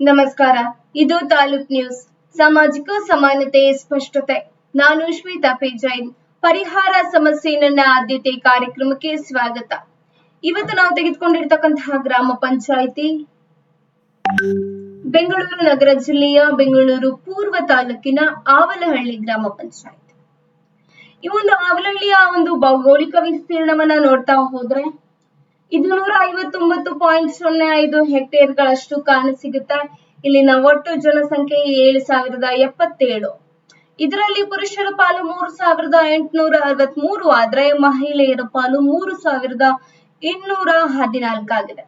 ನಮಸ್ಕಾರ. ಇದು ತಾಲೂಕ್ ನ್ಯೂಸ್. ಸಾಮಾಜಿಕ ಸಮಾನತೆ, ಸ್ಪಷ್ಟತೆ. ನಾನು ಶ್ವೇತಾ ಪಿ ಜೈನ್ ಪರಿಹಾರ ಸಮಸ್ಯೆ ನನ್ನ ಆದ್ಯತೆ ಕಾರ್ಯಕ್ರಮಕ್ಕೆ ಸ್ವಾಗತ. ಇವತ್ತು ನಾವು ತೆಗೆದುಕೊಂಡಿರ್ತಕ್ಕಂತಹ ಗ್ರಾಮ ಪಂಚಾಯಿತಿ ಬೆಂಗಳೂರು ನಗರ ಜಿಲ್ಲೆಯ ಬೆಂಗಳೂರು ಪೂರ್ವ ತಾಲೂಕಿನ ಆವಲಹಳ್ಳಿ ಗ್ರಾಮ ಪಂಚಾಯಿತಿ. ಈ ಒಂದು ಆವಲಹಳ್ಳಿಯ ಒಂದು ಭೌಗೋಳಿಕ ವಿಸ್ತೀರ್ಣವನ್ನ ನೋಡ್ತಾ ಹೋದ್ರೆ ಇದು ನೂರ ಐವತ್ತೊಂಬತ್ತು ಪಾಯಿಂಟ್ ಸೊನ್ನೆ ಐದು ಹೆಕ್ಟೇರ್ ಗಳಷ್ಟು ಕಾಣಸಿಗುತ್ತೆ ಇಲ್ಲಿನ ಒಟ್ಟು ಜನಸಂಖ್ಯೆ ಏಳು ಸಾವಿರದ ಎಪ್ಪತ್ತೇಳು. ಇದರಲ್ಲಿ ಪುರುಷರ ಪಾಲು ಮೂರು ಸಾವಿರದ ಎಂಟುನೂರ ಅರವತ್ಮೂರು ಆದ್ರೆ ಮಹಿಳೆಯರ ಪಾಲು ಮೂರು ಸಾವಿರದ ಇನ್ನೂರ ಹದಿನಾಲ್ಕಾಗಿದೆ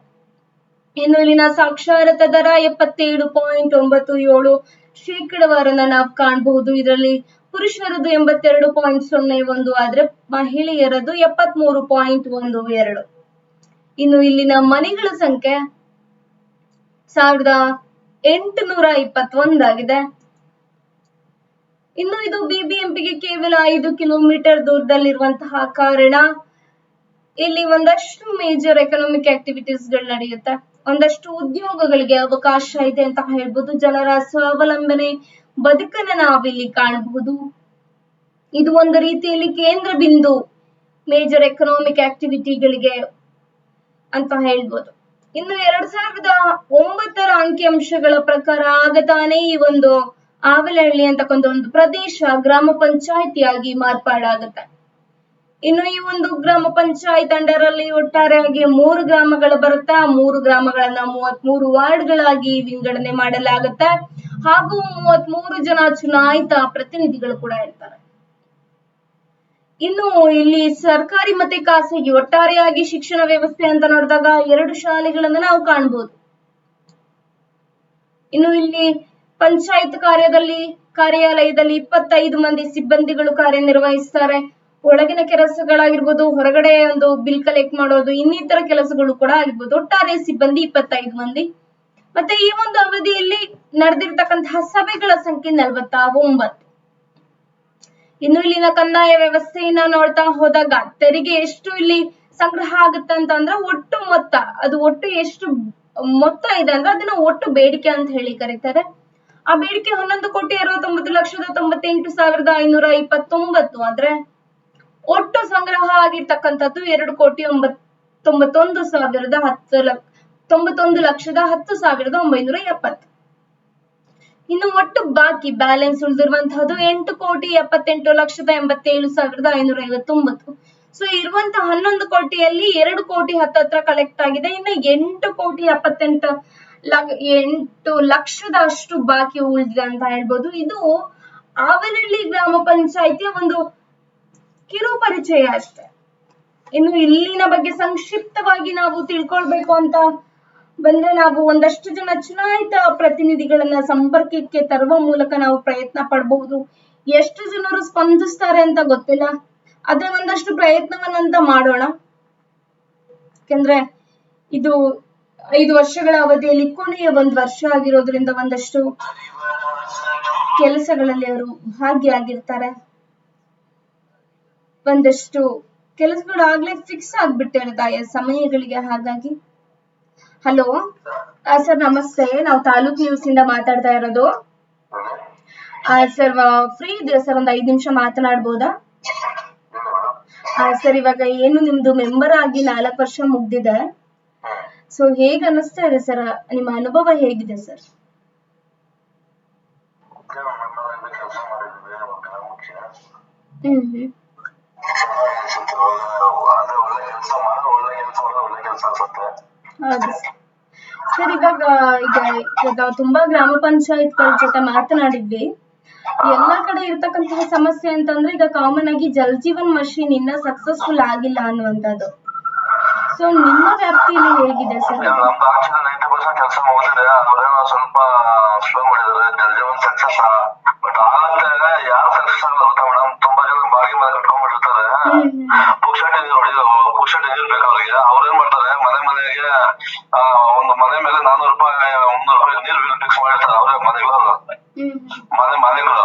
ಇನ್ನು ಇಲ್ಲಿನ ಸಾಕ್ಷರತಾ ದರ ಎಪ್ಪತ್ತೇಳು ಪಾಯಿಂಟ್ ಒಂಬತ್ತು ಏಳು ಶೇಕಡವಾರನ್ನ ನಾವು ಕಾಣಬಹುದು. ಇದರಲ್ಲಿ ಪುರುಷರದು ಎಂಬತ್ತೆರಡು ಪಾಯಿಂಟ್ ಸೊನ್ನೆ ಒಂದು ಆದ್ರೆ ಮಹಿಳೆಯರದು ಎಪ್ಪತ್ಮೂರು ಪಾಯಿಂಟ್ ಒಂದು ಎರಡು. ಇನ್ನು ಇಲ್ಲಿನ ಮನೆಗಳ ಸಂಖ್ಯೆ ಸಾವಿರದ ಎಂಟುನೂರ ಇಪ್ಪತ್ತೊಂದಾಗಿದೆ. ಇನ್ನು ಇದು ಬಿಬಿಎಂಪಿಗೆ ಕೇವಲ ಐದು ಕಿಲೋಮೀಟರ್ ದೂರದಲ್ಲಿರುವಂತಹ ಕಾರಣ ಇಲ್ಲಿ ಒಂದಷ್ಟು ಮೇಜರ್ ಎಕನಾಮಿಕ್ ಆಕ್ಟಿವಿಟೀಸ್ಗಳು ನಡೆಯುತ್ತೆ. ಒಂದಷ್ಟು ಉದ್ಯೋಗಗಳಿಗೆ ಅವಕಾಶ ಇದೆ ಅಂತ ಹೇಳ್ಬೋದು. ಜನರ ಸ್ವಾವಲಂಬನೆ, ಬದುಕನ್ನ ನಾವಿಲ್ಲಿ ಕಾಣಬಹುದು. ಇದು ಒಂದು ರೀತಿಯಲ್ಲಿ ಕೇಂದ್ರ ಬಿಂದು ಮೇಜರ್ ಎಕನಾಮಿಕ್ ಆಕ್ಟಿವಿಟಿಗಳಿಗೆ ಅಂತ ಹೇಳ್ಬೋದು. ಇನ್ನು ಎರಡ್ ಸಾವಿರದ ಒಂಬತ್ತರ ಅಂಕಿಅಂಶಗಳ ಪ್ರಕಾರ ಆಗ ತಾನೇ ಈ ಒಂದು ಆವಲಹಳ್ಳಿ ಅಂತಕ್ಕಂಥ ಒಂದು ಪ್ರದೇಶ ಗ್ರಾಮ ಪಂಚಾಯತಿಯಾಗಿ ಮಾರ್ಪಾಡಾಗುತ್ತೆ. ಇನ್ನು ಈ ಒಂದು ಗ್ರಾಮ ಪಂಚಾಯತ್ ಅಂಡರ್ ಅಲ್ಲಿ ಒಟ್ಟಾರೆಯಾಗಿ ಮೂರು ಗ್ರಾಮಗಳು ಬರುತ್ತಾ, ಮೂರು ಗ್ರಾಮಗಳನ್ನ ಮೂವತ್ ಮೂರು ವಾರ್ಡ್ಗಳಾಗಿ ವಿಂಗಡಣೆ ಮಾಡಲಾಗುತ್ತೆ. ಹಾಗೂ ಮೂವತ್ತ್ ಮೂರು ಜನ ಚುನಾಯಿತ ಪ್ರತಿನಿಧಿಗಳು ಕೂಡ ಇರ್ತಾರೆ. ಇನ್ನು ಇಲ್ಲಿ ಸರ್ಕಾರಿ ಮತ್ತೆ ಖಾಸಗಿ ಒಟ್ಟಾರೆಯಾಗಿ ಶಿಕ್ಷಣ ವ್ಯವಸ್ಥೆ ಅಂತ ನೋಡಿದಾಗ ಎರಡು ಶಾಲೆಗಳನ್ನ ನಾವು ಕಾಣಬಹುದು ಇನ್ನು ಇಲ್ಲಿ ಪಂಚಾಯತ್ ಕಾರ್ಯದಲ್ಲಿ, ಕಾರ್ಯಾಲಯದಲ್ಲಿ ಇಪ್ಪತ್ತೈದು ಮಂದಿ ಸಿಬ್ಬಂದಿಗಳು ಕಾರ್ಯನಿರ್ವಹಿಸ್ತಾರೆ. ಒಳಗಿನ ಕೆಲಸಗಳಾಗಿರ್ಬೋದು, ಹೊರಗಡೆ ಒಂದು ಬಿಲ್ ಕಲೆಕ್ಟ್ ಮಾಡೋದು, ಇನ್ನಿತರ ಕೆಲಸಗಳು ಕೂಡ ಆಗಿರ್ಬೋದು. ಒಟ್ಟಾರೆ ಸಿಬ್ಬಂದಿ ಇಪ್ಪತ್ತೈದು ಮಂದಿ. ಮತ್ತೆ ಈ ಒಂದು ಅವಧಿಯಲ್ಲಿ ನಡೆದಿರ್ತಕ್ಕಂತಹ ಸಭೆಗಳ ಸಂಖ್ಯೆ ನಲವತ್ತ ಒಂಬತ್ತು. ಇನ್ನು ಇಲ್ಲಿನ ಕಂದಾಯ ವ್ಯವಸ್ಥೆಯನ್ನ ನೋಡ್ತಾ ಹೋದಾಗ ತೆರಿಗೆ ಎಷ್ಟು ಇಲ್ಲಿ ಸಂಗ್ರಹ ಆಗುತ್ತೆ ಒಟ್ಟು ಮೊತ್ತ, ಅದು ಒಟ್ಟು ಎಷ್ಟು ಮೊತ್ತ ಇದೆ ಅಂದ್ರೆ ಅದನ್ನ ಒಟ್ಟು ಬೇಡಿಕೆ ಅಂತ ಹೇಳಿ ಕರೀತಾರೆ. ಆ ಬೇಡಿಕೆ ಹನ್ನೊಂದು ಕೋಟಿ ಅರವತ್ತೊಂಬತ್ತು ಲಕ್ಷದ ತೊಂಬತ್ತೆಂಟು ಸಾವಿರದ ಐನೂರ ಇಪ್ಪತ್ತೊಂಬತ್ತು ಅಂದ್ರೆ ಒಟ್ಟು ಸಂಗ್ರಹ ಆಗಿರ್ತಕ್ಕಂಥದ್ದು ಎರಡು ಕೋಟಿ ಒಂಬತ್ ತೊಂಬತ್ತೊಂದು ಸಾವಿರದ ಹತ್ತು ಲಕ್ಷ ತೊಂಬತ್ತೊಂದು ಲಕ್ಷದ ಹತ್ತು ಸಾವಿರದ ಒಂಬೈನೂರ ಎಪ್ಪತ್ತು. ಇನ್ನು ಒಟ್ಟು ಬಾಕಿ ಬ್ಯಾಲೆನ್ಸ್ ಉಳಿದಿರುವಂತಹದ್ದು ಎಂಟು ಕೋಟಿ ಎಪ್ಪತ್ತೆಂಟು ಲಕ್ಷದ ಎಂಬತ್ತೇಳು ಸಾವಿರದ ಐನೂರ ಐವತ್ತೊಂಬತ್ತು. ಸೊ ಇರುವಂತಹ ಹನ್ನೊಂದು ಕೋಟಿಯಲ್ಲಿ ಎರಡು ಕೋಟಿ ಹತ್ತತ್ರ ಕಲೆಕ್ಟ್ ಆಗಿದೆ. ಇನ್ನು ಎಂಟು ಕೋಟಿ ಎಪ್ಪತ್ತೆಂಟು ಎಂಟು ಲಕ್ಷದ ಅಷ್ಟು ಬಾಕಿ ಉಳಿದಿದೆ ಅಂತ ಹೇಳ್ಬೋದು. ಇದು ಆವನಹಳ್ಳಿ ಗ್ರಾಮ ಪಂಚಾಯಿತಿಯ ಒಂದು ಕಿರು ಪರಿಚಯ ಅಷ್ಟೇ. ಇನ್ನು ಇಲ್ಲಿನ ಬಗ್ಗೆ ಸಂಕ್ಷಿಪ್ತವಾಗಿ ನಾವು ತಿಳ್ಕೊಳ್ಬೇಕು ಅಂತ ಬಂದ್ರೆ ನಾವು ಒಂದಷ್ಟು ಜನ ಚುನಾಯಿತ ಪ್ರತಿನಿಧಿಗಳನ್ನ ಸಂಪರ್ಕಕ್ಕೆ ತರುವ ಮೂಲಕ ನಾವು ಪ್ರಯತ್ನ ಪಡಬಹುದು ಎಷ್ಟು ಜನರು ಸ್ಪಂದಿಸ್ತಾರೆ ಅಂತ ಗೊತ್ತಿಲ್ಲ. ಆದ್ರೆ ಒಂದಷ್ಟು ಪ್ರಯತ್ನವನ್ನಂತ ಮಾಡೋಣ. ಯಾಕಂದ್ರೆ ಇದು ಐದು ವರ್ಷಗಳ ಅವಧಿಯಲ್ಲಿ ಕೊನೆಯ ಒಂದ್ ವರ್ಷ ಆಗಿರೋದ್ರಿಂದ ಒಂದಷ್ಟು ಕೆಲಸಗಳಲ್ಲಿ ಅವರು ಭಾಗಿಯಾಗಿರ್ತಾರೆ ಒಂದಷ್ಟು ಕೆಲಸಗಳು ಆಗ್ಲೇ ಫಿಕ್ಸ್ ಆಗ್ಬಿಟ್ಟಿರುತ್ತೆ ಆಯಾ ಸಮಯಗಳಿಗೆ ಹಾಗಾಗಿ. ಹಲೋ. ಸರ್, ನಮಸ್ತೆ. ನಾವು ತಾಲೂಕ್ ನ್ಯೂಸ್ ಇಂದ ಮಾತಾಡ್ತಾ ಇರೋದು. ಸರ್ ಫ್ರೀ ಇದೆಯಾ ಸರ್? ಒಂದ್ ಐದ್ ನಿಮಿಷ ಮಾತನಾಡ್ಬೋದಾ? ಸರ್, ಇವಾಗ ಏನು ನಿಮ್ದು ಮೆಂಬರ್ ಆಗಿ ನಾಲ್ಕು ವರ್ಷ ಮುಗ್ದಿದೆ. ಸೊ ಹೇಗ್ ಅನಿಸ್ತಾ ಇದೆ ಸರ್? ನಿಮ್ಮ ಅನುಭವ ಹೇಗಿದೆ ಸರ್? ಹ್ಮ್ ಹ್ಮ್. ಸರ್ ಇವಾಗ ಈಗ ಇವಾಗ ತುಂಬಾ ಗ್ರಾಮ ಪಂಚಾಯತ್ಗಳ ಜೊತೆ ಮಾತನಾಡಿದ್ವಿ. ಎಲ್ಲಾ ಕಡೆ ಇರ್ತಕ್ಕಂತಹ ಸಮಸ್ಯೆ ಅಂತಂದ್ರೆ ಈಗ ಕಾಮನ್ ಆಗಿ ಜಲ್ ಜೀವನ್ ಮಷೀನ್ ಇನ್ನ ಸಕ್ಸಸ್ಫುಲ್ ಆಗಿಲ್ಲ ಅನ್ನುವಂತದ್ದು ಸೊ ನಿಮ್ಮ ವ್ಯಾಪ್ತಿಯಲ್ಲಿ ಹೇಗಿದೆ ಸರ್? ಕೆಲಸ ಮುಗಿದಿದೆ. ಅವ್ರೇನೋ ಸ್ವಲ್ಪ ಸ್ಲೋ ಮಾಡಿದ್ದಾರೆ ಜಲ್ಜೀವನ್ ಸಕ್ಸಸ್ ಬಟ್ ಆಗತ್ತೆ ಯಾರು ಸಕ್ಸಸ್ ಆಗಲ್ಲ ಗೊತ್ತಾ ಮೇಡಮ್ ತುಂಬಾ ಜನ ಬಾಗಿ ಮನೆ ಕಟ್ಕೊಂಡ್ಬಿಟ್ಟಿರ್ತಾರೆ. ಹ್ಮ್ ಹ್ಮ್. ಪುಕ್ಷಟಿ ನೀರು ಹೊಡಿದ ಪುಕ್ಷಟಿ ನೀರು ಬೇಕು ಅವ್ರಿಗೆ. ಅವ್ರೇನ್ ಮಾಡ್ತಾರೆ? ಮನೆ ಮನೆಗೆ ಒಂದು ಮನೆ ಮೇಲೆ ನಾನೂರು ರೂಪಾಯಿ ಮುನ್ನೂರು ರೂಪಾಯಿ ನೀರು ಬಿಲ್ ಫಿಕ್ಸ್ ಮಾಡಿರ್ತಾರೆ ಅವರೇ ಮನೆಗಳು ಮನೆ ಮನೆಗಳು.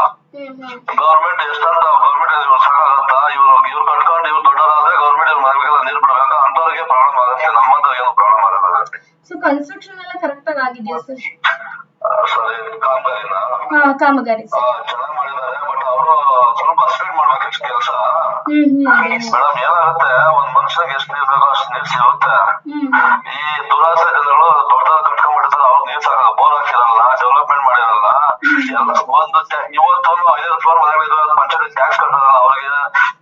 ಗೌರ್ಮೆಂಟ್ ಎಷ್ಟಂತ ಗೌರ್ಮೆಂಟ್ ಸಾಕಾಗತ್ತ ಇವ್ರು ಇವ್ರು ಕಟ್ಕೊಂಡು ಇವ್ರು ದೊಡ್ಡದಾದ್ರೆ ಗೌರ್ಮೆಂಟ್ ಇವ್ರ ಮನೆಗಳಿಗೆಲ್ಲ ನೀರು ಬಿಡ್ಬೇಕು? ಅಂತವ್ರಿಗೆ ಪ್ರಾಬ್ಲಮ್ ಆಗುತ್ತೆ ನಮ್ಮಂತವ್ರಿಗೆ ಏನು ಪ್ರಾಬ್ಲಮ್ ಆಗಲ್ಲ. ಸೊ ಕನ್ಸ್ಟ್ರಕ್ಷನ್ ಎಲ್ಲ ಕರೆಕ್ಟ್ ಆಗಿ ಆಗಿದೆಯಾ ಸರ್ ಕಾಮಗಾರಿನ? ಹಾ ಕಾಮಗಾರಿ ಸರ್ ಚೆನ್ನಾಗಿ ಮಾಡಿದ್ದಾರೆ ಬಟ್ ಅವರು ಸ್ವಲ್ಪ ಸ್ಪೀಡ್ ಮಾಡ್ಬೇಕಷ್ಟು ಕೆಲಸ. ಹ್ಮ್ ಹ್ಮ್ ಮೇಡಮ್ ಏನಾಗುತ್ತೆ? ಒಂದ್ ಮನುಷ್ಯನಿಗೆ ಎಷ್ಟ್ ನೀರ್ ಬೇಕೋ ಅಷ್ಟ್ ನೀರ್ ಸಿಗುತ್ತೆ. ದುರಾಸೆ ಜನಗಳು ದೊಡ್ಡ ಕಟ್ಕೊಂಡ್ಬಿಡ್ತಾರೆ ಅವ್ರು ನೀರ್ ಬೋರ್ ಹಾಕಿರಲ್ಲ ಡೆವಲಪ್ಮೆಂಟ್ ಮಾಡಿರಲ್ಲ ಎಲ್ಲ ಒಂದು ಇವತ್ತು ಐದು ಫ್ಲೋರ್ ಪಂಚಾಯತ್ ಟ್ಯಾಕ್ಸ್ ಕಟ್ಟಿರಲ್ಲ ಅವ್ರಿಗೆ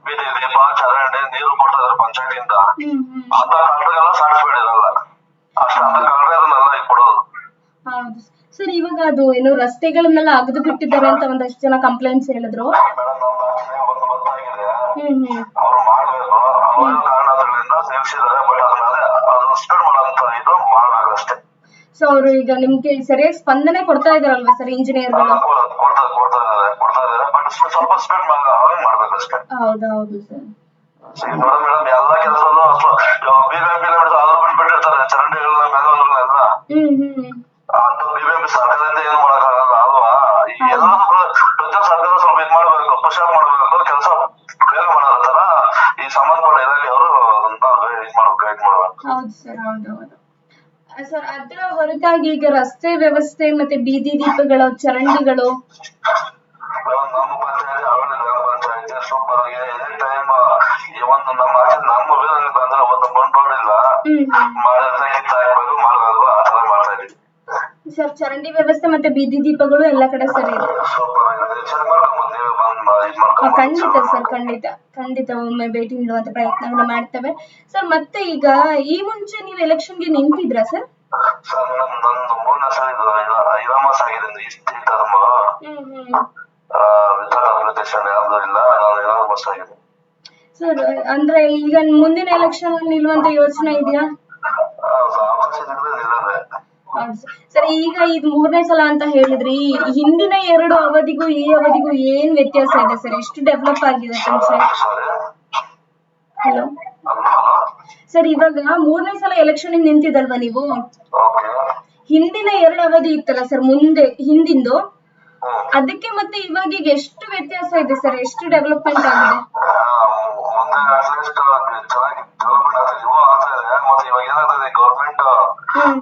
ಬೀದಿ ದೀಪ ಚರಂಡಿ ನೀರು ಕೊಡ್ತಾ ಇದಾರೆ ಪಂಚಾಯತಿಂದ ಅಂತ ಅಷ್ಟು ಅಂತ ಕಾರಣ ಈಗ ಕೊಡೋದು ಸರ್ ಇವಾಗ ಅದು ಏನು ರಸ್ತೆಗಳನ್ನೆಲ್ಲ ಅಗದು ಬಿಟ್ಟಿದ್ದಾರೆ ಅಂತ ಒಂದಷ್ಟು ಜನ ಕಂಪ್ಲೇಂಟ್ಸ್ ಹೇಳಿದ್ರು ಹ್ಮ್ ಹ್ಮ್ ಅವ್ರು ಮಾಡ್ಬೇಕು ಅವ್ರ ಕಾರಣಗಳಿಂದ ನಿಲ್ಸಿದ್ದಾರೆ ಬಟ್ ಅದನ್ನ ಅದೇ ಅದನ್ನ ಸ್ಪೀಡ್ ಮಾಡೋಂತ ಇದು ಮಾಡ್ಬೇಕು ಅಷ್ಟೇ ಸೊ ಅವರು ಈಗ ನಿಮ್ಗೆ ಸರಿಯಾಗಿ ಸ್ಪಂದನೆ ಕೊಡ್ತಾ ಇದಾರಲ್ವಾ ಸರ್ ಇಂಜಿನಿಯರ್ಗಳು ಕೊಡ್ತಾ ಕೊಡ್ತಾ ಇದಾರೆ ಕೊಡ್ತಾ ಇದಾರೆ ಬಟ್ ಸ್ವಲ್ಪ ಸ್ಪೀಡ್ ಅವೇ ಮಾಡ್ಬೇಕು ಅಷ್ಟೇ ಹೌದು ಹೌದು ಸರ್. ಅಂತ ಸರ್ಕಾರದಿಂದ ಏನು ಮಾಡಕ್ಕಾಗಲ್ಲ ಅಲ್ವಾ ಸ್ವಲ್ಪ ಕೆಲಸ ಬೇಗ ಮಾಡೋ ತರ ಈ ಗೈಡ್ ಮಾಡ್ಬೇಕು ಹೌದು ಸರ್, ಹೌದು. ಸರ್ ಅದರ ಹೊರತಾಗಿ ಈಗ ರಸ್ತೆ ವ್ಯವಸ್ಥೆ ಮತ್ತೆ ಬೀದಿ ದೀಪಗಳು ಚರಂಡಿಗಳು? ಸರ್ ಚರಂಡಿ ವ್ಯವಸ್ಥೆ ಮತ್ತೆ ಬೀದಿ ದೀಪಗಳು ಎಲ್ಲ ಕಡೆ ಸರಿ ಇದೆ. ಖಂಡಿತ ಸರ್ ಖಂಡಿತ. ಖಂಡಿತ ಒಮ್ಮೆ ಭೇಟಿ ನೀಡುವಂತ ಪ್ರಯತ್ನವನ್ನ ಮಾಡ್ತೇವೆ. ಸರ್ ಮತ್ತೆ ಈಗ ಈ ಮುಂಚೆ ನೀವು ಎಲೆಕ್ಷನ್ಗೆ ನಿಂತಿದ್ರಾ ಸರ್? ಸರ್ ಮೇಡಮ್ ನಂದು ಮೂರನೇ ಸಲ ಇದು ಐದಾ ಆಗಿದೆ ಇಷ್ಟು ಟರ್ಮ್ ಹ್ಮ್ ಹ್ಮ್. ವಿಚಾರ ಅಪ್ಲಿಕೇಶನ್ ಯಾವ್ದು ಇಲ್ಲ ನಾನು ಏನಾದ್ರು ಮಸ್ತ್ ಆಗಿದೆ ಸರ್ ಅಂದ್ರೆ ಈಗ ಮುಂದಿನ ಎಲೆಕ್ಷನ್ ನಿಲ್ಲುವಂತ ಯೋಚನೆ ಇದೆಯಾ ಅವಕಾಶ ಇದ್ರೆ ನಿಲ್ಲದೆ ಹೌದು ಸರ್. ಈಗ ಇದು ಮೂರನೇ ಸಲ ಅಂತ ಹೇಳಿದ್ರಿ ಹಿಂದಿನ ಎರಡು ಅವಧಿಗೂ ಈ ಅವಧಿಗೂ ಏನ್ ವ್ಯತ್ಯಾಸ ಇದೆ ಸರ್? ಎಷ್ಟು ಡೆವಲಪ್ ಆಗಿದೆ ಸರ್ ಹಲೋ ಸರ್, ಇವಾಗ ಮೂರನೇ ಸಲ ಎಲೆಕ್ಷನ್ ನಿಂತಿದಲ್ವಾ ನೀವು? ಹಿಂದಿನ ಎರಡು ಅವಧಿ ಇತ್ತಲ್ಲ ಸರ್, ಮುಂದೆ, ಹಿಂದಿಂದು? ಅದಕ್ಕೆ ಮತ್ತೆ ಇವಾಗೀಗ ಎಷ್ಟು ವ್ಯತ್ಯಾಸ ಇದೆ ಸರ್? ಎಷ್ಟು ಡೆವಲಪ್ಮೆಂಟ್ ಆಗಿದೆ? ಮುಂದೆ ಅಟ್ಲೀಸ್ಟ್ ಚೆನ್ನಾಗಿ ಡೆವಲಪ್ಮೆಂಟ್ ಆಗ್ತದೆ ಇವು ಆಗ್ತಾ ಇದೆ ಮತ್ತೆ ಇವಾಗ ಏನಾಗ್ತದೆ ಗೌರ್ಮೆಂಟ್ ಹ್ಮ್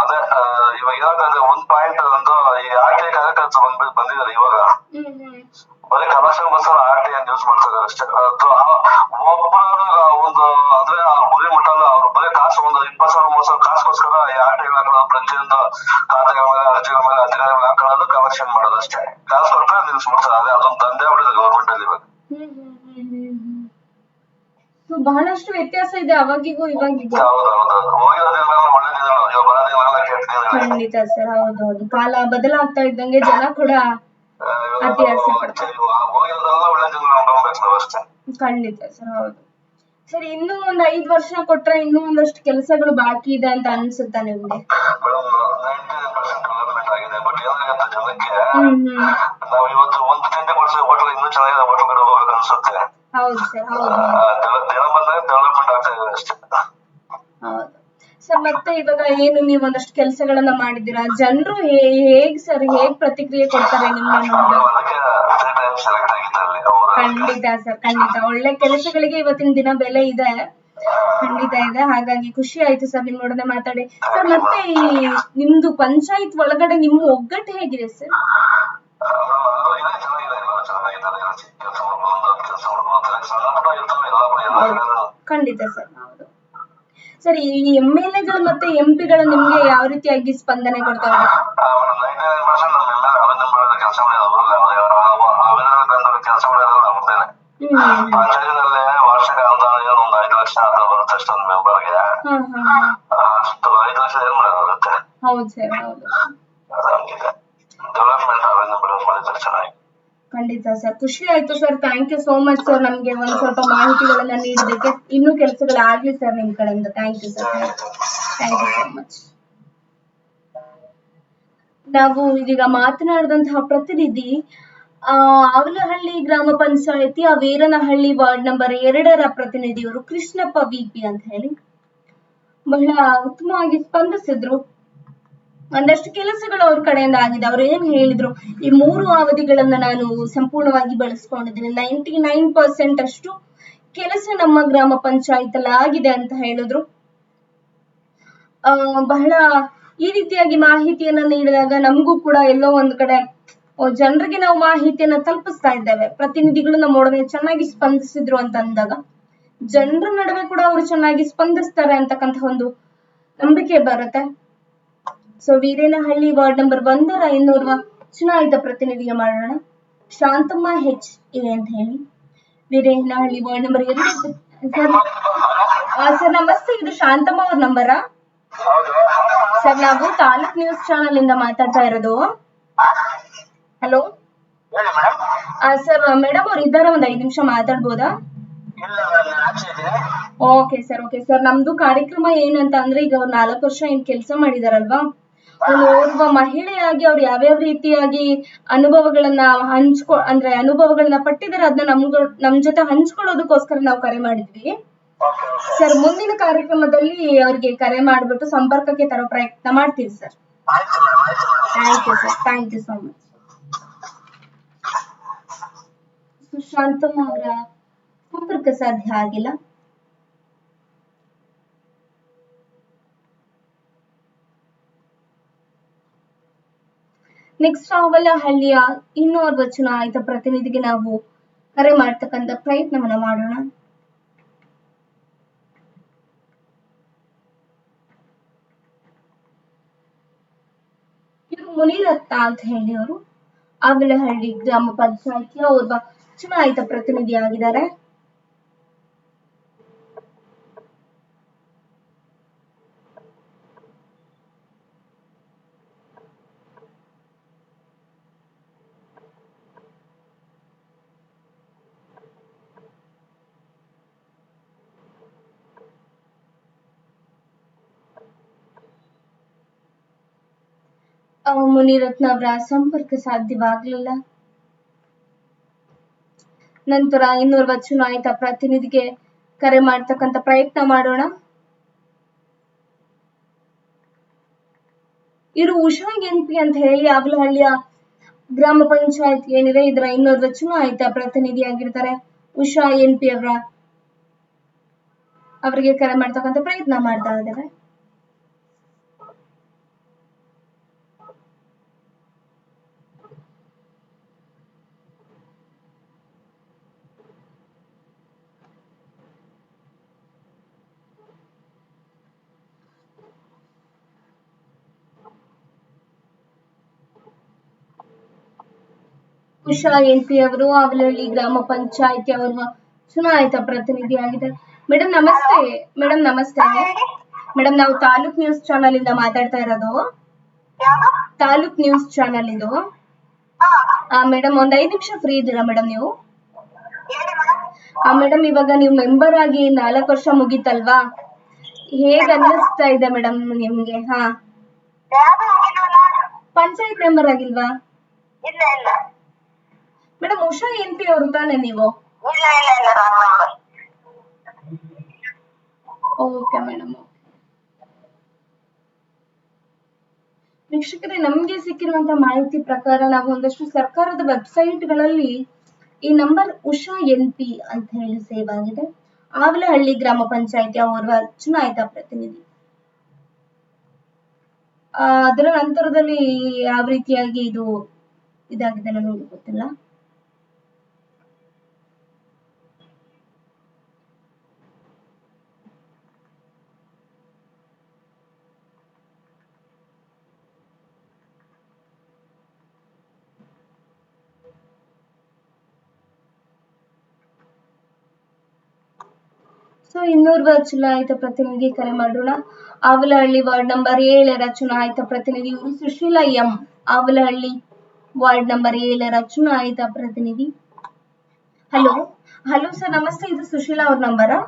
ಅದೇ ಆ, ಇವಾಗ ಏನಾಗ್ತದೆ ಒಂದ್ ಪಾಯಿಂಟ್ ಒಂದು ಈ ಆರ್ ಟಿ ಐ ಕಾರ್ಯಕರ್ತರು ಬಂದ್ ಬಂದಿದ್ದಾರೆ ಇವಾಗ ಹ್ಮ್ ಹ್ಮ್ ಬರೀ commercial bus R T use ಮಾಡ್ತಾರೆ ಅಷ್ಟೇ. ಅದು ಒಂದು ಅಂದ್ರೆ ಗುರಿ ಮುಟ್ಟಲ್ಲ ಅವ್ರು ಬರೀ ಕಾಸು ಒಂದು ಇಪ್ಪತ್ತು ಸಾವಿರ ಮೂವತ್ತು ಸಾವಿರ ಕಾಸುಗೋಸ್ಕರ ಈ ಆರ್ ಟಿ ಹಾಕೋದು ಪ್ರತಿಯೊಂದು ಖಾತೆಗಳ ಮೇಲೆ ಅರ್ಜಿಗಳ ಮೇಲೆ ಅಧಿಕಾರಿಗಳ ಹಾಕೊಳ್ಳೋದು ಕಮರ್ಷಿಯಲ್ ಮಾಡೋದು ಅಷ್ಟೇ. ಕಾಸು ಕೊಟ್ಟರೆ ನಿಲ್ಸ್ಬಿಡ್ತಾರೆ ಅದೇ ಅದೊಂದು ತಂದೆ ಆಗ್ಬಿಟ್ಟಿದೆ ಗೌರ್ಮೆಂಟ್ ಅಲ್ಲಿ ಇವಾಗ. ಬಹಳಷ್ಟು ವ್ಯತ್ಯಾಸ ಇದೆ ಅವಾಗಿಗೂ ಇವಾಗಿಗೂ. ಖಂಡಿತ ಸರ್ ಹೌದೌದು ಹೌದು. ಕಾಲ ಬದಲಾಗ್ತಾ ಇದ್ದಂಗೆ ಜನ ಕೂಡ ಖಂಡಿತ ಸರ್ ಹೌದು. ಸರ್ ಇನ್ನೂ ಒಂದ್ ಐದ್ ವರ್ಷ ಕೊಟ್ರೆ ಇನ್ನೂ ಒಂದಷ್ಟು ಕೆಲಸಗಳು ಬಾಕಿ ಇದೆ ಅಂತ ಅನ್ಸುತ್ತಾ ನಿಮ್ಗೆ? ಪರ್ಸೆಂಟ್ ಡೆವಲಪ್ಮೆಂಟ್ ಆಗಿದೆ ಬಟ್ ಏನಾಗುತ್ತೆ ಜನಕ್ಕೆ ಹ್ಮ್ ಹ್ಮ್. ನಾವು ಇವತ್ತು ಒಂದು ತಿಂಡಿ ಕೊಡ್ಸಿ ಹೋಟೆಲ್ ಇನ್ನೂ ಚೆನ್ನಾಗಿದೆ ಹೋಟೆಲ್ ಕಡೆ ಹೋಗ್ಬೇಕು ಅನ್ಸುತ್ತೆ. ಹೌದು ಸರ್ ಹೌದು ಆ, ಡೆವ- ದಿನ ಬಂದಾಗ ಡೆವಲಪ್ಮೆಂಟ್ ಆಗ್ತಾ ಇದೆ ಅಷ್ಟೇ ಹೌದು ಸರ್ ಮತ್ತೆ ಇವಾಗ ಏನು ನೀವು ಒಂದಷ್ಟು ಕೆಲಸಗಳನ್ನ ಮಾಡಿದ್ದೀರಾ? ಜನರು ಹೇಗ್ ಸರ್ ಹೇಗ್ ಪ್ರತಿಕ್ರಿಯೆ ಕೊಡ್ತಾರೆ ನಿಮ್ಮ ಖಂಡಿತ ಸರ್ ಖಂಡಿತ. ಒಳ್ಳೆ ಕೆಲಸಗಳಿಗೆ ಇವತ್ತಿನ ದಿನ ಬೆಲೆ ಇದೆ. ಖಂಡಿತ ಇದೆ. ಹಾಗಾಗಿ ಖುಷಿ ಆಯ್ತು ಸರ್ ನಿಮ್ಮೊಡನೆ ಮಾತಾಡಿ. ಸರ್ ಮತ್ತೆ ಈ ನಿಮ್ದು ಪಂಚಾಯತ್ ಒಳಗಡೆ ನಿಮ್ಮ ಒಗ್ಗಟ್ಟು ಹೇಗಿದೆ ಸರ್. ಖಂಡಿತ ಸರ್. ಸರ್ ಈ ಎಂ ಎಲ್ ಎಗಳು ಮತ್ತೆ ಎಂ ಪಿಗಳು ನಿಮ್ಗೆ ಯಾವ ರೀತಿಯಾಗಿ ಸ್ಪಂದನೆ ಕೊಡ್ತಾರೆ ಪಂಚಾಯತಿನಲ್ಲಿ ವಾರ್ಷಿಕ ಅನುದಾನ ಏನು ಒಂದು ಐದು ಲಕ್ಷ ಅಂತ ಬರುತ್ತೆ ಅಷ್ಟೊಂದು ಮೆಂಬರ್ಗೆ ಅಷ್ಟು ಐದು ಲಕ್ಷ ಏನ್ ಮಾಡೋದಾಗುತ್ತೆ ಹೌದು ಸರ್ ಹೌದು ಹಂಗಿದೆ ಡೆವಲಪ್ಮೆಂಟ್ ಅಭಿನಂದನೆ ಮಾಡಿದ್ದಾರೆ ಚೆನ್ನಾಗಿ ಸರ್. ಖುಷಿ ಆಯ್ತು sir. Thank you so much sir ನಮ್ಗೆ ಒಂದ್ ಸ್ವಲ್ಪ ಮಾಹಿತಿಗಳನ್ನ ನೀಡಿದ್ದಕ್ಕೆ ಇನ್ನೂ ಕೆಲಸಗಳಾಗ್ಲಿ ಸರ್ ನಿಮ್ ಕಡೆಯಿಂದ. Thank you sir. Thank you so much ನಾವು ಇದೀಗ ಮಾತನಾಡಿದಂತಹ ಪ್ರತಿನಿಧಿ, ಆ ಅವಲಹಳ್ಳಿ ಗ್ರಾಮ ಪಂಚಾಯತಿ, ಆ ವೀರನಹಳ್ಳಿ ವಾರ್ಡ್ ನಂಬರ್ ಎರಡರ ಪ್ರತಿನಿಧಿಯವರು ಕೃಷ್ಣಪ್ಪ ವಿಪಿ ಅಂತ ಹೇಳಿ. ಬಹಳ ಉತ್ತಮವಾಗಿ ಸ್ಪಂದಿಸಿದ್ರು. ಒಂದಷ್ಟು ಕೆಲಸಗಳು ಅವ್ರ ಕಡೆಯಿಂದ ಆಗಿದೆ. ಅವ್ರು ಏನ್ ಹೇಳಿದ್ರು ಈ ಮೂರು ಅವಧಿಗಳನ್ನ ನಾನು ಸಂಪೂರ್ಣವಾಗಿ ಬಳಸ್ಕೊಂಡಿದ್ದೀನಿ. ನೈಂಟಿ ನೈನ್ ಪರ್ಸೆಂಟ್ ಅಷ್ಟು ಕೆಲಸ ನಮ್ಮ ಗ್ರಾಮ ಪಂಚಾಯತ್ ಅಲ್ಲಿ ಆಗಿದೆ ಅಂತ ಹೇಳಿದ್ರು. ಆ, ಬಹಳ ಈ ರೀತಿಯಾಗಿ ಮಾಹಿತಿಯನ್ನ ನೀಡಿದಾಗ ನಮಗೂ ಕೂಡ ಎಲ್ಲೋ ಒಂದ್ ಕಡೆ ಜನರಿಗೆ ನಾವು ಮಾಹಿತಿಯನ್ನ ತಲುಪಿಸ್ತಾ ಇದ್ದೇವೆ. ಪ್ರತಿನಿಧಿಗಳು ನಮ್ಮೊಡನೆ ಚೆನ್ನಾಗಿ ಸ್ಪಂದಿಸಿದ್ರು ಅಂತ ಅಂದಾಗ ಜನರ ನಡುವೆ ಕೂಡ ಅವರು ಚೆನ್ನಾಗಿ ಸ್ಪಂದಿಸ್ತಾರೆ ಅಂತಕ್ಕಂಥ ಒಂದು ನಂಬಿಕೆ ಬರುತ್ತೆ. ಸೊ ವೀರೇನಹಳ್ಳಿ ವಾರ್ಡ್ ನಂಬರ್ ಒಂದರ ಇನ್ನೂರ್ವ ಚುನಾಯಿತ ಪ್ರತಿನಿಧಿಗೆ ಮಾಡೋಣ ಶಾಂತಮ್ಮ ಹೆಚ್ ಎ ಅಂತ ಹೇಳಿ. ವೀರೇನಹಳ್ಳಿ ವಾರ್ಡ್ ನಂಬರ್ ಎರಡು ಸರ್ ನಮಸ್ತೆ. ಇದು ಶಾಂತಮ್ಮ ಅವ್ರ ನಂಬರಾ ಸರ್ ನಾವು ತಾಲೂಕ್ ನ್ಯೂಸ್ ಚಾನಲ್ ಇಂದ ಮಾತಾಡ್ತಾ ಇರೋದು. ಹಲೋ ಸರ್ ಮೇಡಮ್ ಅವ್ರು ಇದ್ದಾರೆ? ಒಂದ್ ಐದ್ ನಿಮಿಷ ಮಾತಾಡ್ಬೋದಾ? ಓಕೆ ಸರ್ ಓಕೆ ಸರ್ ನಮ್ದು ಕಾರ್ಯಕ್ರಮ ಏನಂತ ಅಂದ್ರೆ ಈಗ ಅವ್ರು ನಾಲ್ಕು ವರ್ಷ ಏನ್ ಕೆಲಸ ಮಾಡಿದಾರಲ್ವಾ? ಓರ್ವ ಮಹಿಳೆಯಾಗಿ ಅವ್ರು ಯಾವ್ಯಾವ ರೀತಿಯಾಗಿ ಅನುಭವಗಳನ್ನ ಹಂಚ್ಕೊ, ಅಂದ್ರೆ ಅನುಭವಗಳನ್ನ ಪಟ್ಟಿದ್ದಾರೆ ಅದನ್ನ ನಮ್ಗ, ನಮ್ ಜೊತೆ ಹಂಚ್ಕೊಳ್ಳೋದಕ್ಕೋಸ್ಕರ ನಾವು ಕರೆ ಮಾಡಿದ್ವಿ. ಸರ್, ಮುಂದಿನ ಕಾರ್ಯಕ್ರಮದಲ್ಲಿ ಅವ್ರಿಗೆ ಕರೆ ಮಾಡ್ಬಿಟ್ಟು ಸಂಪರ್ಕಕ್ಕೆ ತರೋ ಪ್ರಯತ್ನ ಮಾಡ್ತೀವಿ sir. Thank you sir thank you so much Sushanthamma ಅವರ ಸಂಪರ್ಕ ಸಾಧ್ಯ ಆಗಿಲ್ಲ. ನೆಕ್ಸ್ಟ್ ಅವಲಹಳ್ಳಿಯ ಇನ್ನೋರ್ವ ಚುನಾಯಿತ ಪ್ರತಿನಿಧಿಗೆ ನಾವು ಕರೆ ಮಾಡ್ತಕ್ಕಂಥ ಪ್ರಯತ್ನವನ್ನ ಮಾಡೋಣ. ಮುನಿರತ್ನ ಅಂತ ಹೇಳಿ ಅವರು. ಅವಲಹಳ್ಳಿ ಗ್ರಾಮ ಪಂಚಾಯತಿಯ ಒಬ್ಬ ಚುನಾಯಿತ ಪ್ರತಿನಿಧಿ ಆ, ಮುನಿರತ್ನ ಅವರ ಸಂಪರ್ಕ ಸಾಧ್ಯವಾಗಲಿಲ್ಲ. ನಂತರ ಇನ್ನೋರ್ವ ಚುನಾಯಿತ ಪ್ರತಿನಿಧಿಗೆ ಕರೆ ಮಾಡ್ತಕ್ಕಂಥ ಪ್ರಯತ್ನ ಮಾಡೋಣ? ಇವರು ಉಷಾ ಎನ್ಪಿ ಅಂತ ಹೇಳಿ ಆಗಲಹಳ್ಳಿಯ ಗ್ರಾಮ ಪಂಚಾಯತ್ ಏನಿದೆ ಇದರ ಇನ್ನೋರ್ವ ಚುನಾಯಿತ ಪ್ರತಿನಿಧಿಯಾಗಿರ್ತಾರೆ ಉಷಾ ಎನ್ ಪಿ ಅವರ ಅವರಿಗೆ ಕರೆ ಮಾಡ್ತಕ್ಕಂತ ಪ್ರಯತ್ನ ಮಾಡ್ತಾ ಇದ್ದಾರೆ. ಉಷಾ ಎನ್ ಪಿ ಅವರು ಅವಲಹಳ್ಳಿ ಗ್ರಾಮ ಪಂಚಾಯತಿ ಅವರ ಚುನಾಯಿತ ಪ್ರತಿನಿಧಿಯಾಗಿದ್ದಾರೆ. ಮೇಡಮ್ ನಮಸ್ತೆ. ಮೇಡಮ್ ನಮಸ್ತೆ. ಮೇಡಮ್ ನಾವು ತಾಲೂಕ್ ನ್ಯೂಸ್ ಚಾನಲ್ ಇಂದ ಮಾತಾಡ್ತಾ ಇರೋದು. ತಾಲೂಕ್ ನ್ಯೂಸ್ ಚಾನಲ್ ಇದು. ಮೇಡಮ್ ಒಂದ್ ಐದ್ ನಿಮಿಷ ಫ್ರೀ ಇದ್ದೀರಾ ಮೇಡಮ್ ನೀವು? ಮೇಡಮ್ ಇವಾಗ ನೀವು ಮೆಂಬರ್ ಆಗಿ ನಾಲ್ಕು ವರ್ಷ ಮುಗೀತಲ್ವಾ? ಹೇಗ್ ಅನ್ನಿಸ್ತಾ ಇದೆ ಮೇಡಮ್ ನಿಮ್ಗೆ? ಹಾ. ಪಂಚಾಯತ್ ಮೆಂಬರ್ ಆಗಿಲ್ವಾ? ಮೇಡಮ್ ಉಷಾ ಎನ್ ಪಿ ಅವರು ತಾನೆ ನೀವು? ಇಲ್ಲ ಇಲ್ಲ ಇಲ್ಲ ರಾಂಗ್ ನಂಬರ್ ಓಕೆ ಮೇಡಮ್ ವೀಕ್ಷಕರೇ ನಮ್ಗೆ ಸಿಕ್ಕಿರುವಂತ ಮಾಹಿತಿ ಪ್ರಕಾರ ನಾವು ಒಂದಷ್ಟು ಸರ್ಕಾರದ ವೆಬ್ಸೈಟ್ಗಳಲ್ಲಿ ಈ ನಂಬರ್ ಉಷಾ ಎನ್ ಪಿ ಅಂತ ಹೇಳಿ ಸೇವ್ ಆಗಿದೆ. ಆವಲಹಳ್ಳಿ ಗ್ರಾಮ ಪಂಚಾಯಿತಿ ಓರ್ವ ಚುನಾಯಿತ ಪ್ರತಿನಿಧಿ. ಅದರ ನಂತರದಲ್ಲಿ ಯಾವ ರೀತಿಯಾಗಿ ಇದು ಇದಾಗಿದೆ ನನಗೆ ಗೊತ್ತಿಲ್ಲ ಸೊ ಇನ್ನೋರ್ವ ಚುನಾಯಿತ ಪ್ರತಿನಿಧಿ ಕರೆ ಮಾಡೋಣ. ಆವಲಹಳ್ಳಿ ವಾರ್ಡ್ ನಂಬರ್ ಏಳರ ಚುನಾಯಿತ ಪ್ರತಿನಿಧಿ Sushila M. Avalahalli ward number ಏಳರ ಚುನಾಯಿತ ಪ್ರತಿನಿಧಿ. ಹಲೋ ಹಲೋ ಸರ್, ನಮಸ್ತೆ, ಇದು ಸುಶೀಲಾ ಅವ್ರ ನಂಬರಾ?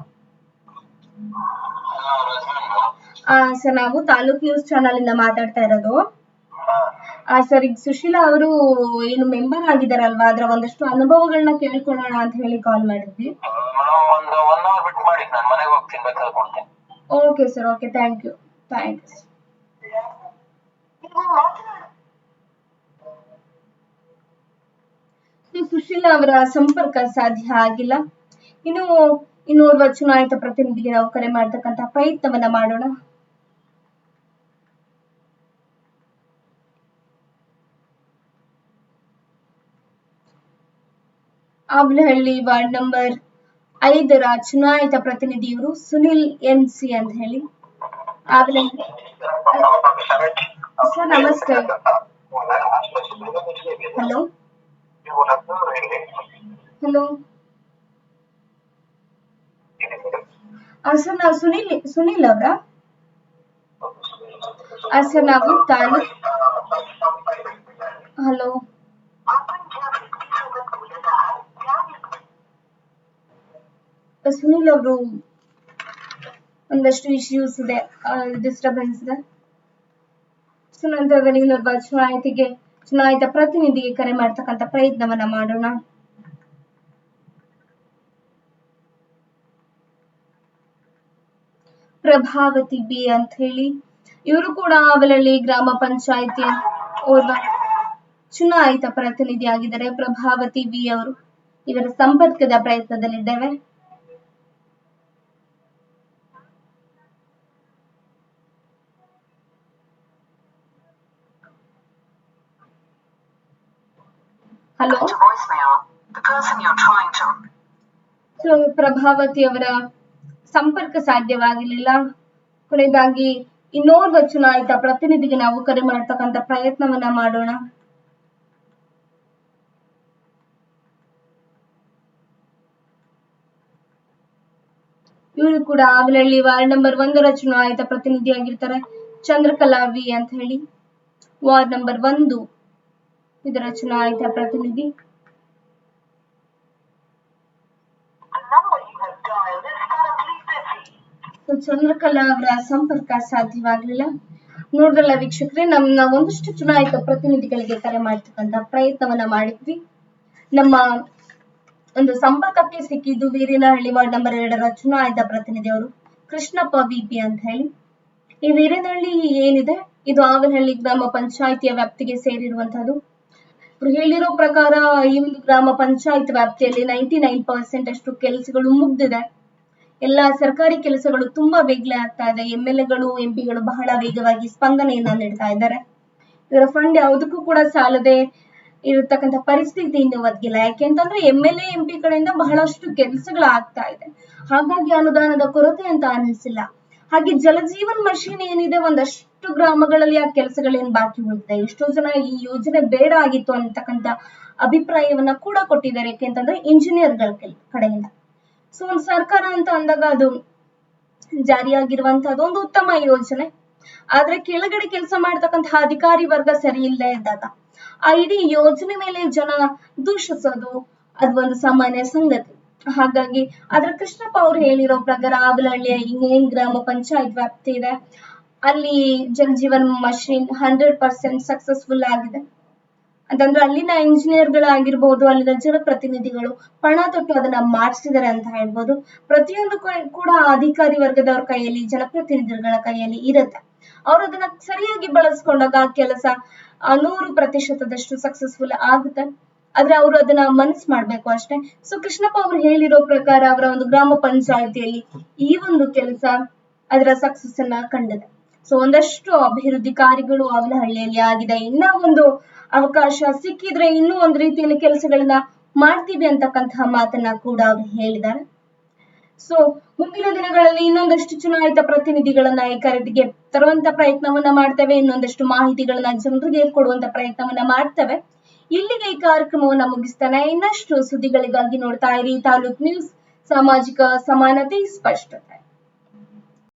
ಸರ್, ನಾವು ತಾಲೂಕ್ ನ್ಯೂಸ್ ಚಾನಲ್ ಇಂದ ಮಾತಾಡ್ತಾ ಇರೋದು. ಸರ್, ಈಗ ಸುಶೀಲಾ ಅವರು ಏನು ಮೆಂಬರ್ ಆಗಿದಾರಲ್ವಾ? ಅದರ ಒಂದಷ್ಟು ಅನುಭವಗಳನ್ನ ಕೇಳ್ಕೊಳ್ಳೋಣ ಅಂತ ಹೇಳಿ ಕಾಲ್ ಮಾಡಿದ್ವಿ. फिर मैं कल पहुँचते हैं okay sir okay thank you thanks Sushila ಅವರ ಸಂಪರ್ಕ ಸಾಧ್ಯ ಆಗಿಲ್ಲ ಇನ್ನು ಇನ್ನೋರ್ವ ಚುನಾಯಿತ ಪ್ರತಿನಿಧಿಗೆ ನಾವು ಕರೆ ಮಾಡತಕ್ಕಂತಹ ಪ್ರಯತ್ನವನ್ನ ಮಾಡೋಣ ಆವ್ಲಹಳ್ಳಿ ವಾರ್ಡ್ ನಂಬರ್ ಐದರ ಚುನಾಯಿತ ಪ್ರತಿನಿಧಿ ಇವರು ಸುನಿಲ್ ಎನ್ ಸಿ ಅಂತ ಹೇಳಿ. ಆಬ್ಲಹಳ್ಳಿ ಸರ್, ನಮಸ್ತೆ. ಹಲೋ. ಹಲೋ. ಸರ್, ನಾವು ಸುನಿಲ್ ಸುನಿಲ್ ಅವರ? ಸರ್, ನಾವು ತಾಲೂಕ್ ಹಲೋ. ಸುನಿಲ್ ಅವರು ಒಂದಷ್ಟು ಇಶ್ಯೂಸ್ ಇದೆ ಡಿಸ್ಟರ್ಬೆನ್ಸ್ ಇದೆ ಸೊ ನಂತರದಲ್ಲಿ ಇನ್ನೊಬ್ಬ ಚುನಾಯಿತಿಗೆ, ಚುನಾಯಿತ ಪ್ರತಿನಿಧಿಗೆ ಕರೆ ಮಾಡ್ತಕ್ಕಂಥ ಪ್ರಯತ್ನವನ್ನ ಮಾಡೋಣ. ಪ್ರಭಾವತಿ ಬಿ ಅಂತ ಹೇಳಿ, ಇವರು ಕೂಡ ಅವಲಳ್ಳಿ ಗ್ರಾಮ ಪಂಚಾಯಿತಿ ಓರ್ವ ಚುನಾಯಿತ ಪ್ರತಿನಿಧಿ ಆಗಿದ್ದಾರೆ, ಪ್ರಭಾವತಿ ಬಿ ಅವರು. ಇವರ ಸಂಪರ್ಕದ ಪ್ರಯತ್ನದಲ್ಲಿದ್ದೇವೆ. ಹಲೋ ಸೊ ಪ್ರಭಾವತಿ ಅವರ ಸಂಪರ್ಕ ಸಾಧ್ಯವಾಗಿರಲಿಲ್ಲ. ಕೊನೆಯದಾಗಿ ಇನ್ನೋರ್ವ ಚುನಾಯಿತ ಪ್ರತಿನಿಧಿಗೆ ನಾವು ಕರೆ ಮಾಡತಕ್ಕಂತ ಪ್ರಯತ್ನವನ್ನ ಮಾಡೋಣ. ಇವರು ಕೂಡ ಆವಲಹಳ್ಳಿ ವಾರ್ಡ್ ನಂಬರ್ ಒಂದರ ಚುನಾಯಿತ ಪ್ರತಿನಿಧಿಯಾಗಿರ್ತಾರೆ. ಚಂದ್ರಕಲಾ ವಿ ಅಂತ ಹೇಳಿ. ವಾರ್ಡ್ ನಂಬರ್ ಒಂದು. ಇದರ ಚುನಾಯಿತ ಪ್ರತಿನಿಧಿ? ಚಂದ್ರಕಲಾ ಅವರ ಸಂಪರ್ಕ ಸಾಧ್ಯವಾಗಲಿಲ್ಲ. ನೋಡ್ರಲ್ಲ ವೀಕ್ಷಕರೇ ನಮ್ಮ ಒಂದಷ್ಟು ಚುನಾಯಿತ ಪ್ರತಿನಿಧಿಗಳಿಗೆ ಕರೆ ಮಾಡ್ತಕ್ಕಂತ ಪ್ರಯತ್ನವನ್ನ ಮಾಡಿದ್ವಿ. ನಮ್ಮ ಒಂದು ಸಂಪರ್ಕಕ್ಕೆ ಸಿಕ್ಕಿದ್ದು ವೀರೇನಹಳ್ಳಿ ವಾರ್ಡ್ ನಂಬರ್ ಎರಡರ ಚುನಾಯಿತ ಪ್ರತಿನಿಧಿ ಅವರು ಕೃಷ್ಣಪ್ಪ ವಿಪಿ ಅಂತ ಹೇಳಿ. ಈ ವೀರೇನಹಳ್ಳಿ ಏನಿದೆ? ಇದು ಆವನಹಳ್ಳಿ ಗ್ರಾಮ ಪಂಚಾಯಿತಿಯ ವ್ಯಾಪ್ತಿಗೆ ಸೇರಿರುವಂತಹದ್ದು ಅವ್ರು ಹೇಳಿರೋ ಪ್ರಕಾರ ಈ ಒಂದು ಗ್ರಾಮ ಪಂಚಾಯತ್ ವ್ಯಾಪ್ತಿಯಲ್ಲಿ ನೈಂಟಿ ನೈನ್ ಪರ್ಸೆಂಟ್ ಅಷ್ಟು ಕೆಲಸಗಳು ಮುಗ್ದಿದೆ. ಎಲ್ಲ ಸರ್ಕಾರಿ ಕೆಲಸಗಳು ತುಂಬಾ ಬೇಗನೆ ಆಗ್ತಾ ಇದೆ. ಎಂ ಎಲ್ ಎಗಳು, ಎಂ ಪಿಗಳು ಬಹಳ ವೇಗವಾಗಿ ಸ್ಪಂದನೆಯನ್ನ ನೀಡ್ತಾ ಇದ್ದಾರೆ. ಇವರ ಫಂಡ್ ಯಾವುದಕ್ಕೂ ಕೂಡ ಸಾಲದೆ ಇರತಕ್ಕಂತ ಪರಿಸ್ಥಿತಿ ಇನ್ನು ಒದಗಿಲ್ಲ. ಯಾಕೆಂತಂದ್ರೆ M L A, M P ಕಡೆಯಿಂದ ಬಹಳಷ್ಟು ಕೆಲಸಗಳು ಆಗ್ತಾ ಇದೆ. ಹಾಗಾಗಿ ಅನುದಾನದ ಕೊರತೆ ಅಂತ ಅನ್ನಿಸಿಲ್ಲ. ಹಾಗೆ ಜಲಜೀವನ್ ಮಷೀನ್ ಏನಿದೆ, ಒಂದಷ್ಟು ಗ್ರಾಮಗಳಲ್ಲಿ ಆ ಕೆಲಸಗಳೇನ್ ಬಾಕಿ ಉಳಿದಿದೆ? ಎಷ್ಟೋ ಜನ ಈ ಯೋಜನೆ ಬೇಡ ಆಗಿತ್ತು ಅಂತಕ್ಕಂತ ಅಭಿಪ್ರಾಯವನ್ನ ಕೂಡ ಕೊಟ್ಟಿದ್ದಾರೆ ಯಾಕೆಂತಂದ್ರೆ ಇಂಜಿನಿಯರ್ಗಳ ಕಡೆಯಿಂದ. ಸೊ ಒಂದು ಸರ್ಕಾರ ಅಂತ ಅಂದಾಗ ಅದು ಜಾರಿಯಾಗಿರುವಂತಹದ್ದು ಒಂದು ಉತ್ತಮ ಯೋಜನೆ. ಆದ್ರೆ ಕೆಳಗಡೆ ಕೆಲಸ ಮಾಡ್ತಕ್ಕಂತಹ ಅಧಿಕಾರಿ ವರ್ಗ ಸರಿ ಇಲ್ಲದೆ ಇದ್ದಾಗ, ಆ ಇಡೀ ಯೋಜನೆ ಮೇಲೆ ಜನ ದೂಷಿಸೋದು ಅದು ಒಂದು ಸಾಮಾನ್ಯ ಸಂಗತಿ. ಹಾಗಾಗಿ ಆದ್ರೆ ಕೃಷ್ಣಪ್ಪ ಅವ್ರು ಹೇಳಿರೋ ಪ್ರಕಾರ ಆವಲಹಳ್ಳಿಯ ಇನ್ನೇನ್ ಗ್ರಾಮ ಪಂಚಾಯತ್ ವ್ಯಾಪ್ತಿ ಇದೆ ಅಲ್ಲಿ Jal Jeevan mission hundred percent successful ಆಗಿದೆ. ಅಂತಂದ್ರೆ ಅಲ್ಲಿನ ಇಂಜಿನಿಯರ್ಗಳಾಗಿರ್ಬೋದು ಅಲ್ಲಿನ ಜನಪ್ರತಿನಿಧಿಗಳು ಪಣ ತೊಟ್ಟು ಅದನ್ನ ಮಾಡಿಸಿದ್ದಾರೆ ಅಂತ ಹೇಳ್ಬೋದು. ಪ್ರತಿಯೊಂದು ಕೂಡ ಅಧಿಕಾರಿ ವರ್ಗದವ್ರ ಕೈಯಲ್ಲಿ, ಜನಪ್ರತಿನಿಧಿಗಳ ಕೈಯಲ್ಲಿ ಇರುತ್ತೆ. ಅವ್ರು ಅದನ್ನ ಸರಿಯಾಗಿ ಬಳಸ್ಕೊಂಡಾಗ ಆ ಕೆಲಸ ನೂರು ಪ್ರತಿಶತದಷ್ಟು ಸಕ್ಸಸ್ಫುಲ್ ಆಗುತ್ತೆ. ಆದ್ರೆ ಅವರು ಅದನ್ನ ಮನಸ್ ಮಾಡ್ಬೇಕು ಅಷ್ಟೇ. ಸೊ ಕೃಷ್ಣಪ್ಪ ಅವ್ರು ಹೇಳಿರೋ ಪ್ರಕಾರ ಅವರ ಒಂದು ಗ್ರಾಮ ಪಂಚಾಯತಿಯಲ್ಲಿ ಈ ಒಂದು ಕೆಲಸ ಅದರ ಸಕ್ಸಸ್ ಅನ್ನ ಕಂಡಿದೆ. ಸೊ ಒಂದಷ್ಟು ಅಭಿವೃದ್ಧಿ ಕಾರ್ಯಗಳು ಅವಲಹಳ್ಳಿಯಲ್ಲಿ ಆಗಿದೆ. ಇನ್ನ ಒಂದು ಅವಕಾಶ ಸಿಕ್ಕಿದ್ರೆ ಇನ್ನೂ ಒಂದು ರೀತಿಯಲ್ಲಿ ಕೆಲಸಗಳನ್ನ ಮಾಡ್ತೀವಿ ಅಂತಕ್ಕಂತಹ ಮಾತನ್ನ ಕೂಡ ಅವ್ರು ಹೇಳಿದ್ದಾರೆ. ಸೊ ಮುಂದಿನ ದಿನಗಳಲ್ಲಿ ಇನ್ನೊಂದಷ್ಟು ಚುನಾಯಿತ ಪ್ರತಿನಿಧಿಗಳನ್ನ ಈ ಕರೆದಿಗೆ ತರುವಂತ ಪ್ರಯತ್ನವನ್ನ ಮಾಡ್ತೇವೆ. ಇನ್ನೊಂದಷ್ಟು ಮಾಹಿತಿಗಳನ್ನ ಜನರಿಗೆ ಕೊಡುವಂತ ಪ್ರಯತ್ನವನ್ನ ಮಾಡ್ತೇವೆ. ಇಲ್ಲಿಗೆ ಈ ಕಾರ್ಯಕ್ರಮವನ್ನ ಮುಗಿಸ್ತಾನೆ. ಇನ್ನಷ್ಟು ಸುದ್ದಿಗಳಿಗಾಗಿ ನೋಡ್ತಾ ಇರಿ. ತಾಲೂಕ್ ನ್ಯೂಸ್ ಸಾಮಾಜಿಕ ಸಮಾನತೆ ಸ್ಪಷ್ಟತೆ